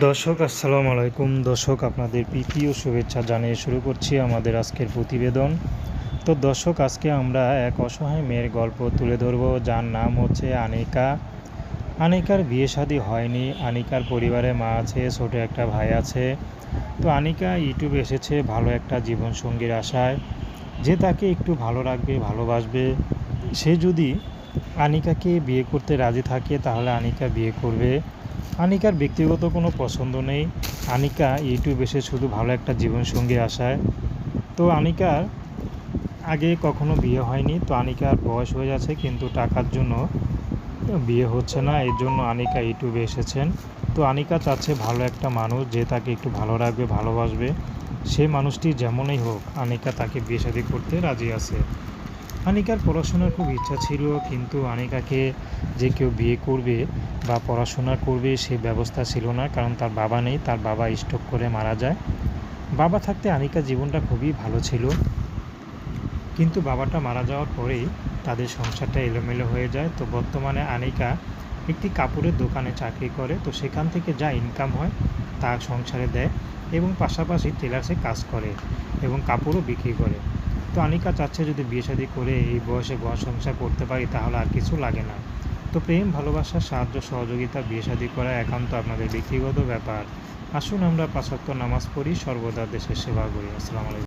দর্শক, আসসালামু আলাইকুম। দর্শক, আপনাদের প্রীতি ও শুভেচ্ছা জানিয়ে শুরু করছি আমাদের আজকের প্রতিবেদন। তো দর্শক, আজকে আমরা এক অসহায় মেয়ের গল্প তুলে ধরব, যার নাম হচ্ছে আনিকা। আনিকার বিয়ে শাদী হয়নি। আনিকার পরিবারে মা আছে, ছোট একটা ভাই আছে। তো আনিকা ইউটিউবে এসেছে ভালো একটা জীবনসঙ্গীর আশায়। যে তাকে একটু ভালো রাখবে, ভালোবাসবে। সে যদি আনিকাকে বিয়ে করতে রাজি থাকে, তাহলে আনিকা বিয়ে করবে। আনিকার ব্যক্তিগত কোনো পছন্দ নেই। আনিকা ইউটিউব এসে শুধু ভালো একটা জীবনসঙ্গী আসায়। তো আনিকার আগে কখনো বিয়ে হয়নি, তো আনিকার বয়স হয়ে যাচ্ছে, কিন্তু টাকার জন্য বিয়ে হচ্ছে না, এর জন্য আনিকা ইউটিউবে এসেছেন। তো আনিকা চাচ্ছে ভালো একটা মানুষ যে তাকে একটু ভালো রাখবে, ভালোবাসবে। সে মানুষটি যেমনই হোক, আনিকা তাকে বিয়ে শাদী করতে রাজি আছে। আনিকার পড়াশোনার খুব ইচ্ছা ছিল, কিন্তু আনিকাকে যে কেউ বিয়ে করবে বা পড়াশোনা করবে সে ব্যবস্থা ছিল না, কারণ তার বাবা নেই, তার বাবা স্ট্রোক করে মারা যায়। বাবা থাকতে আনিকার জীবনটা খুবই ভালো ছিল, কিন্তু বাবাটা মারা যাওয়ার পরেই তাদের সংসারটা এলোমেলো হয়ে যায়। তো বর্তমানে আনিকা একটি কাপড়ের দোকানে চাকরি করে, তো সেখান থেকে যা ইনকাম হয় তা সংসারে দেয় এবং পাশাপাশি টেলার্সে কাজ করে এবং কাপড়ও বিক্রি করে। তো অনিকা চাচ্ছে যদি বিয়ে সাদি করে এই বয়সে ঘর সংসার করতে পারি, তাহলে আর কিছু লাগে না। তো প্রেম, ভালোবাসা, সাহায্য, সহযোগিতা, বিয়ে সাদি করা একান্ত আপনাদের ব্যক্তিগত ব্যাপার। আসুন আমরা পাঁচাত্তর নামাজ পড়ি, সর্বদা দেশের সেবা করি। আসসালামু আলাইকুম।